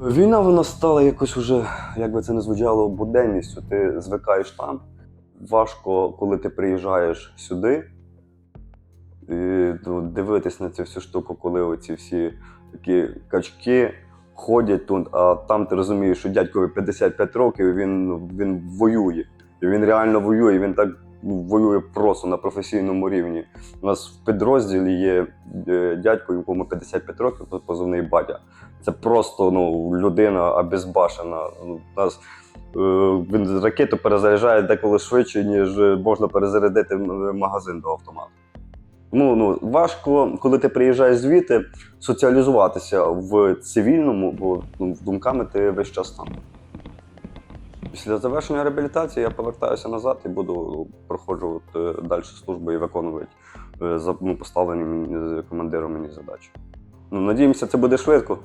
Війна вона стала якось уже, як би це не звучало, буденністю. Ти звикаєш там. Важко, коли ти приїжджаєш сюди. І ну, дивитись на цю всю штуку, коли оці всі такі качки ходять тут, а там ти розумієш, що дядькові 55 років, він, він воює. І він реально воює, він так воює просто на професійному рівні. У нас в підрозділі є е, дядько, якому 55 років, позивний батя. Це просто ну, людина обезбашена. Ну, у нас е, він ракету перезаряджає деколи швидше, ніж можна перезарядити магазин до автомату. Ну, ну, важко, коли ти приїжджаєш звідти, соціалізуватися в цивільному, бо ну, думками ти весь час там. Після завершення реабілітації я повертаюся назад і буду проходжувати далі службу і виконувати е, ну, поставлені командиром мені задачі. Ну, надіємося, це буде швидко.